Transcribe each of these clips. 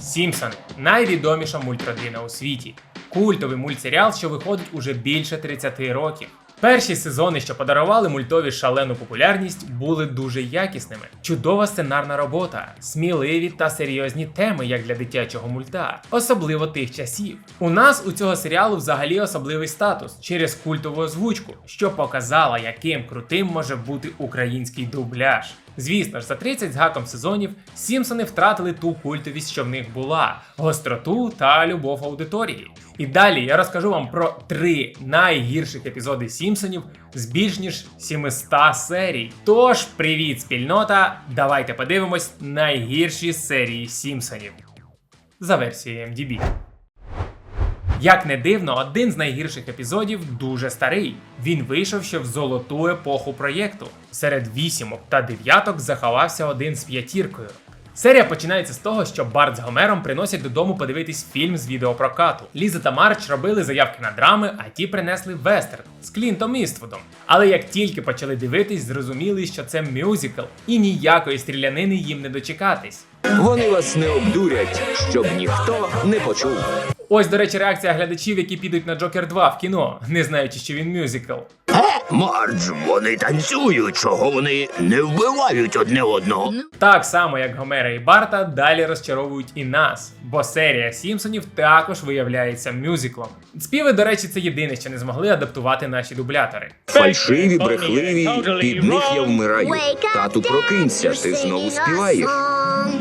Сімпсони найвідоміша мультродина у світі. Культовий мультсеріал, що виходить уже більше 30 років. Перші сезони, що подарували мультові шалену популярність, були дуже якісними. Чудова сценарна робота, сміливі та серйозні теми, як для дитячого мульта, особливо тих часів. У нас у цього серіалу взагалі особливий статус через культову озвучку, що показала, яким крутим може бути український дубляж. Звісно ж, за 30 з гаком сезонів Сімпсони втратили ту культовість, що в них була, гостроту та любов аудиторії. І далі я розкажу вам про три найгірших епізоди Сімпсонів з більш ніж 700 серій. Тож, привіт, спільнота! Давайте подивимось найгірші серії Сімпсонів за версією MDB. Як не дивно, один з найгірших епізодів дуже старий. Він вийшов ще в золоту епоху проєкту. Серед вісімок та дев'яток заховався один з п'ятіркою. Серія починається з того, що Барт з Гомером приносять додому подивитись фільм з відеопрокату. Ліза та Марч робили заявки на драми, а ті принесли вестерн з Клінтом Іствудом. Але як тільки почали дивитись, зрозуміли, що це мюзикл, і ніякої стрілянини їм не дочекатись. Вони вас не обдурять, щоб ніхто не почув. Ось, до речі, реакція глядачів, які підуть на Джокер 2 в кіно, не знаючи, що він мюзикл. Мардж, вони танцюють, чого вони не вбивають одне одного. Так само, як Гомера і Барта, далі розчаровують і нас, бо серія Сімпсонів також виявляється мюзиклом. Співи, до речі, це єдине, що не змогли адаптувати наші дублятори. Фальшиві, брехливі, під них я вмираю. Тату, прокинься, ти знову співаєш.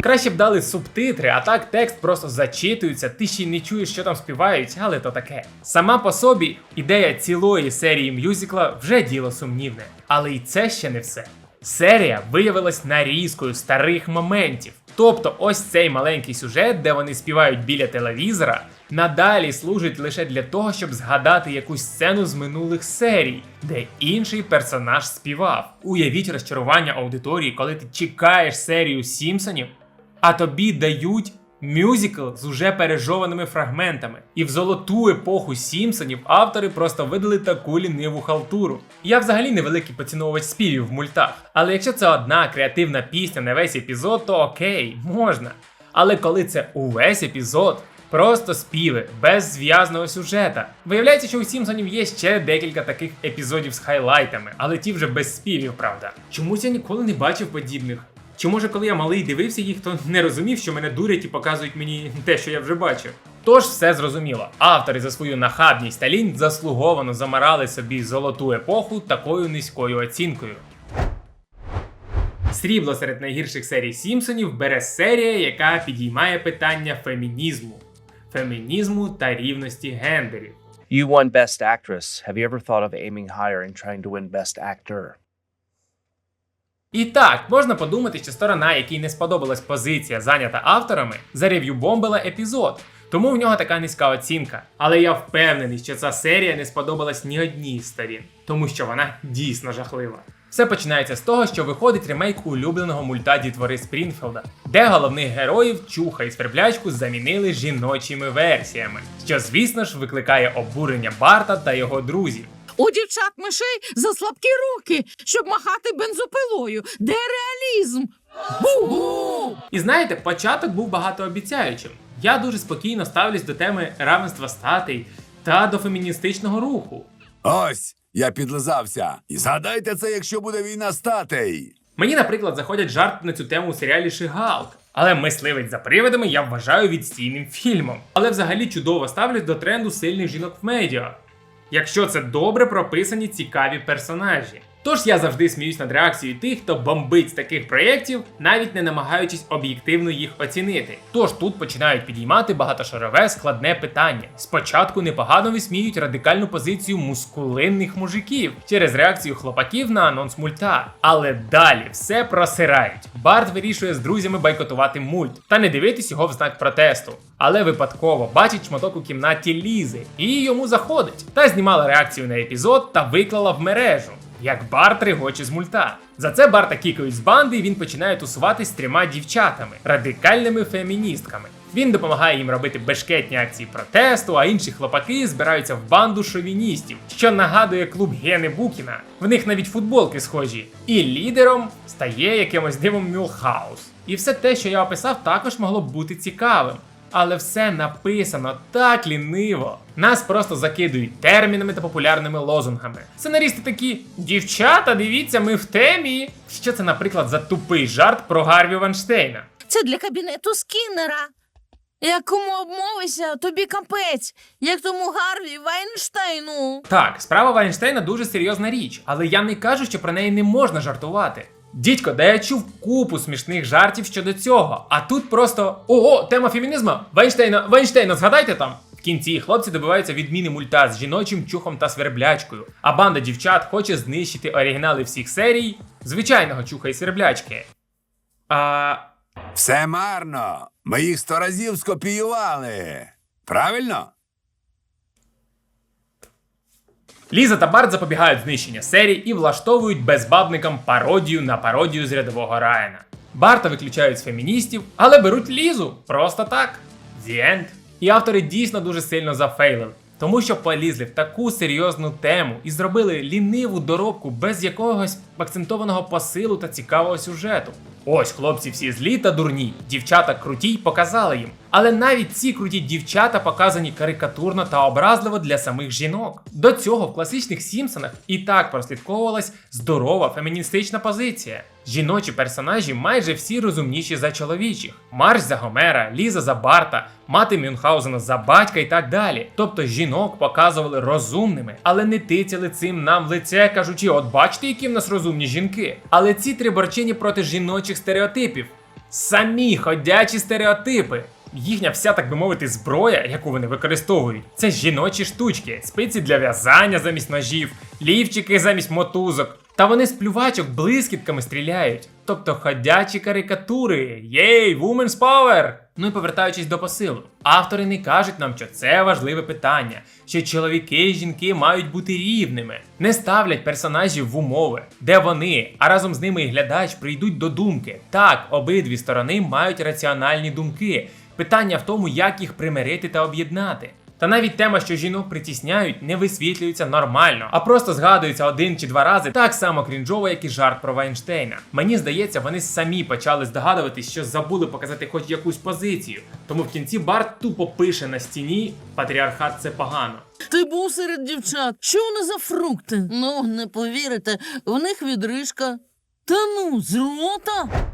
Краще б дали субтитри, а так текст просто зачитується, ти ще й не чуєш, що там співають, але то таке. Сама по собі ідея цілої серії мюзикла вже діло сумнівне. Але і це ще не все. Серія виявилась нарізкою старих моментів. Тобто, ось цей маленький сюжет, де вони співають біля телевізора, надалі служить лише для того, щоб згадати якусь сцену з минулих серій, де інший персонаж співав. Уявіть розчарування аудиторії, коли ти чекаєш серію Сімпсонів, а тобі дають мюзикл з уже пережованими фрагментами. І в золоту епоху Сімпсонів автори просто видали таку ліниву халтуру. Я взагалі невеликий поціновувач співів в мультах, але якщо це одна креативна пісня на весь епізод, то окей, можна. Але коли це увесь епізод, Просто співи, без зв'язного сюжета. Виявляється, що у Сімпсонів є ще декілька таких епізодів з хайлайтами, але ті вже без співів, правда. Чомусь я ніколи не бачив подібних. Чи може, коли я малий дивився їх, то не розумів, що мене дурять і показують мені те, що я вже бачив. Тож все зрозуміло. Автори за свою нахабність та лінь заслуговано замарали собі золоту епоху такою низькою оцінкою. Срібло серед найгірших серій Сімпсонів бере серія, яка підіймає питання фемінізму, фемінізму та рівності гендерів. You won Best Actress. Have you ever thought of aiming higher and trying to win Best Actor? І так, можна подумати, що сторона, якій не сподобалась позиція, зайнята авторами, зарев'ю-бомбила епізод. Тому в нього така низька оцінка. Але я впевнений, що ця серія не сподобалась ні одній з сторін, тому що вона дійсно жахлива. Все починається з того, що виходить ремейк улюбленого мульта дітвори Спрінфілда, де головних героїв Чуха і Сверблячку замінили жіночими версіями, що, звісно ж, викликає обурення Барта та його друзів. У дівчат мишей за слабкі руки, щоб махати бензопилою. Де реалізм? Бу! І знаєте, початок був багатообіцяючим. Я дуже спокійно ставлюсь до теми равенства статей та до феміністичного руху. Ось, я підлизався. І згадайте це, якщо буде війна статей. Мені, наприклад, заходять жарти на цю тему у серіалі Шигалк. Але мисливець за привидами я вважаю відстійним фільмом. Але взагалі чудово ставлюсь до тренду сильних жінок в медіа. Якщо це добре прописані цікаві персонажі. Тож я завжди сміюсь над реакцією тих, хто бомбить з таких проєктів, навіть не намагаючись об'єктивно їх оцінити. Тож тут починають підіймати багатошарове складне питання. Спочатку непогано висміють радикальну позицію мускулинних мужиків через реакцію хлопаків на анонс мульта. Але далі все просирають. Барт вирішує з друзями бойкотувати мульт та не дивитись його в знак протесту. Але випадково бачить шматок у кімнаті Лізи і йому заходить. Та знімала реакцію на епізод та виклала в мережу як Барт регоче з мульта. За це Барта кікають з банди, і він починає тусуватись з трьома дівчатами, радикальними феміністками. Він допомагає їм робити бешкетні акції протесту, а інші хлопаки збираються в банду шовіністів, що нагадує клуб Гени Букіна. В них навіть футболки схожі. І лідером стає якимось дивом Мюлхаус. І все те, що я описав, також могло б бути цікавим. Але все написано так ліниво. Нас просто закидують термінами та популярними лозунгами. Сценарісти такі: дівчата, дивіться, ми в темі. Що це, наприклад, за тупий жарт про Гарві Ванштейна? Це для кабінету Скіннера. Як кому обмовися, тобі капець, як тому Гарві Вайнштейну. Так, справа Вайнштейна дуже серйозна річ, але я не кажу, що про неї не можна жартувати. Дідько, де я чув купу смішних жартів щодо цього. А тут просто ого, тема фемінізму. Вайнштейна, Вайнштейна, згадайте там. В кінці хлопці добиваються відміни мульта з жіночим чухом та сверблячкою, а банда дівчат хоче знищити оригінали всіх серій звичайного чуха і сверблячки. А Все марно. Ми їх сто разів скопіювали. Правильно? Ліза та Барт запобігають знищення серії і влаштовують безбабникам пародію на пародію з рядового Райана. Барта виключають з феміністів, але беруть Лізу просто так. The end. І автори дійсно дуже сильно зафейлили, тому що полізли в таку серйозну тему і зробили ліниву доробку без якогось акцентованого посилу та цікавого сюжету. Ось хлопці всі злі та дурні, дівчата круті й показали їм. Але навіть ці круті дівчата показані карикатурно та образливо для самих жінок. До цього в класичних Сімпсонах і так прослідковувалась здорова феміністична позиція. Жіночі персонажі майже всі розумніші за чоловічих. Марш за Гомера, Ліза за Барта, мати Мюнхгаузена за батька і так далі. Тобто жінок показували розумними, але не тицяли цим нам в лице, кажучи, от бачите, які в нас розумні жінки. Але ці три борчині проти жіночих стереотипів. Самі ходячі стереотипи. Їхня вся, так би мовити, зброя, яку вони використовують, це жіночі штучки, спиці для в'язання замість ножів, лівчики замість мотузок. Та вони з плювачок блискітками стріляють. Тобто ходячі карикатури. Єй, women's power! Ну і повертаючись до посилу, автори не кажуть нам, що це важливе питання, що чоловіки і жінки мають бути рівними, не ставлять персонажів в умови, де вони, а разом з ними і глядач прийдуть до думки. Так, обидві сторони мають раціональні думки. Питання в тому, як їх примирити та об'єднати. Та навіть тема, що жінок притісняють, не висвітлюється нормально, а просто згадується один чи два рази так само крінжово, як і жарт про Вайнштейна. Мені здається, вони самі почали здогадуватись, що забули показати хоч якусь позицію. Тому в кінці Барт тупо пише на стіні патріархат це погано. Ти був серед дівчат. Що вони за фрукти? Ну, не повірите, в них відрижка. Та ну, з рота.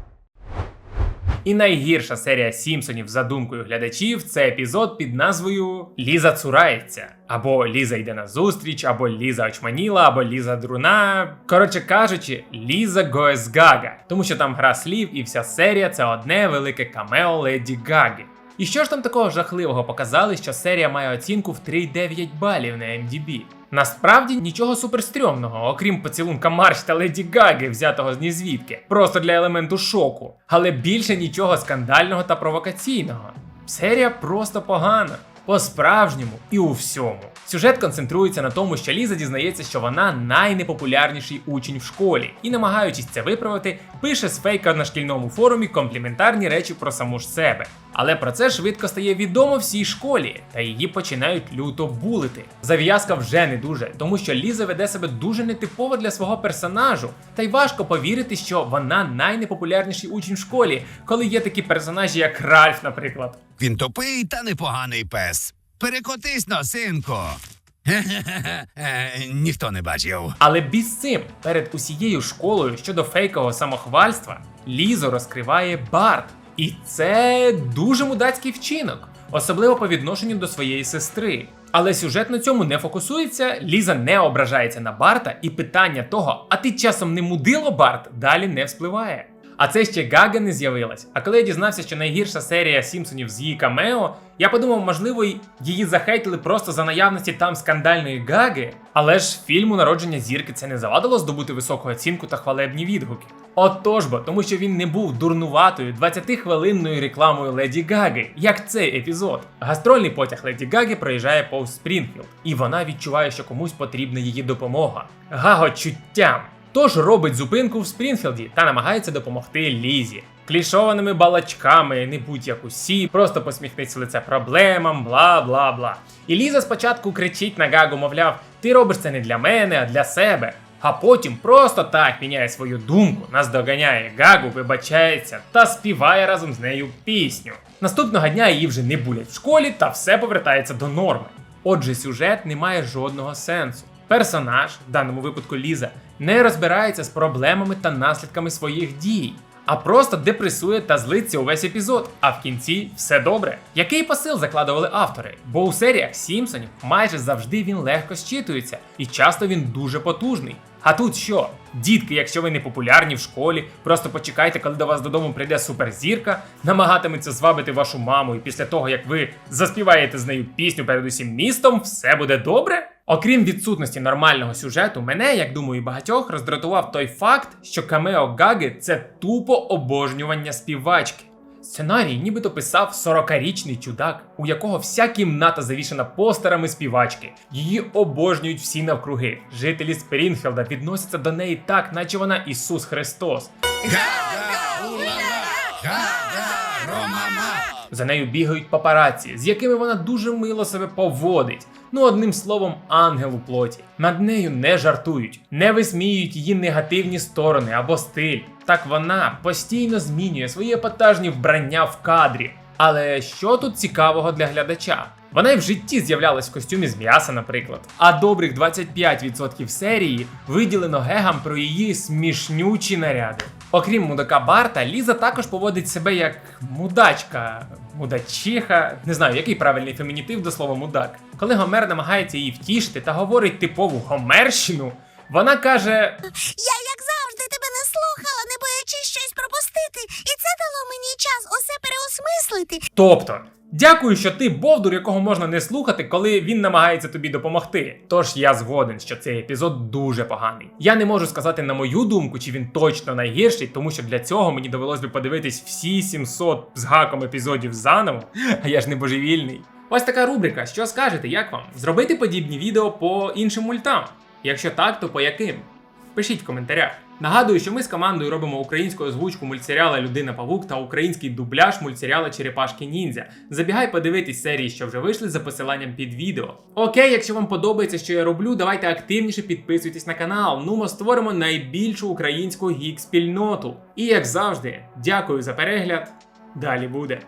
І найгірша серія Сімпсонів за думкою глядачів це епізод під назвою Ліза цурається. Або Ліза йде на зустріч, або Ліза очманіла, або Ліза друна. Коротше кажучи, Ліза Гоес Гага, тому що там гра слів і вся серія це одне велике камео Леді Гаги. І що ж там такого жахливого показали, що серія має оцінку в 3,9 балів на MDB? Насправді нічого суперстрьомного, окрім поцілунка Марш та Леді Гаги, взятого з нізвідки, просто для елементу шоку. Але більше нічого скандального та провокаційного. Серія просто погана. По-справжньому і у всьому. Сюжет концентрується на тому, що Ліза дізнається, що вона найнепопулярніший учень в школі, і, намагаючись це виправити, пише з фейка на шкільному форумі компліментарні речі про саму ж себе. Але про це швидко стає відомо всій школі, та її починають люто булити. Зав'язка вже не дуже, тому що Ліза веде себе дуже нетипово для свого персонажу, та й важко повірити, що вона найнепопулярніший учень в школі, коли є такі персонажі, як Ральф, наприклад. Він тупий та непоганий пес. Перекотись на синку. Ніхто не бачив. Але біз цим перед усією школою щодо фейкового самохвальства Лізо розкриває Барт. І це дуже мудацький вчинок, особливо по відношенню до своєї сестри. Але сюжет на цьому не фокусується, Ліза не ображається на Барта, і питання того, а ти часом не мудило Барт, далі не вспливає. А це ще Гага не з'явилась. А коли я дізнався, що найгірша серія Сімпсонів з її камео, я подумав, можливо, її захейтили просто за наявності там скандальної Гаги. Але ж фільму народження зірки це не завадило здобути високу оцінку та хвалебні відгуки. Отож бо, тому що він не був дурнуватою 20-хвилинною рекламою Леді Гаги, як цей епізод. Гастрольний потяг Леді Гаги проїжджає повз Спрінфілд, і вона відчуває, що комусь потрібна її допомога. Гагочуттям. Тож робить зупинку в Спрінфілді та намагається допомогти Лізі. Клішованими балачками, не будь як усі, просто посміхнись в лице проблемам, бла бла бла. І Ліза спочатку кричить на Гагу, мовляв, ти робиш це не для мене, а для себе. А потім просто так міняє свою думку, наздоганяє Гагу, вибачається та співає разом з нею пісню. Наступного дня її вже не булять в школі та все повертається до норми. Отже, сюжет не має жодного сенсу. Персонаж, в даному випадку Ліза, не розбирається з проблемами та наслідками своїх дій, а просто депресує та злиться увесь епізод. А в кінці все добре. Який посил закладували автори? Бо у серіях Сімпсонів майже завжди він легко щитується, і часто він дуже потужний. А тут що? Дітки, якщо ви не популярні в школі, просто почекайте, коли до вас додому прийде суперзірка, намагатиметься звабити вашу маму, і після того, як ви заспіваєте з нею пісню перед усім містом, все буде добре? Окрім відсутності нормального сюжету, мене, як думаю, і багатьох роздратував той факт, що камео Гаги це тупо обожнювання співачки. Сценарій нібито писав 40-річний чудак, у якого вся кімната завішана постерами співачки. Її обожнюють всі навкруги. Жителі Спрінфілда відносяться до неї так, наче вона Ісус Христос. За нею бігають папараці, з якими вона дуже мило себе поводить. Ну, одним словом, ангел у плоті. Над нею не жартують, не висміюють її негативні сторони або стиль. Так вона постійно змінює свої епатажні вбрання в кадрі. Але що тут цікавого для глядача? Вона й в житті з'являлась в костюмі з м'яса, наприклад. А добрих 25% серії виділено гегам про її смішнючі наряди. Окрім мудака Барта, Ліза також поводить себе як мудачка, мудачиха, не знаю, який правильний фемінітив до слова мудак. Коли Гомер намагається її втішити та говорить типову гомерщину, вона каже: Я, як завжди, тебе не слухала, не боячись щось пропустити, і це дало мені час усе переосмислити. Тобто, дякую, що ти бовдур, якого можна не слухати, коли він намагається тобі допомогти. Тож я згоден, що цей епізод дуже поганий. Я не можу сказати на мою думку, чи він точно найгірший, тому що для цього мені довелось би подивитись всі 700 з гаком епізодів заново, а я ж не божевільний. Ось така рубрика. Що скажете, як вам? Зробити подібні відео по іншим мультам? Якщо так, то по яким? Пишіть в коментарях. Нагадую, що ми з командою робимо українську озвучку мультсеріала Людина Павук та український дубляж мультсеріала Черепашки Ніндзя. Забігай подивитись серії, що вже вийшли за посиланням під відео. Окей, якщо вам подобається, що я роблю, давайте активніше підписуйтесь на канал. Ну, ми створимо найбільшу українську гік-спільноту. І як завжди, дякую за перегляд. Далі буде.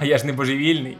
А я ж не божевільний.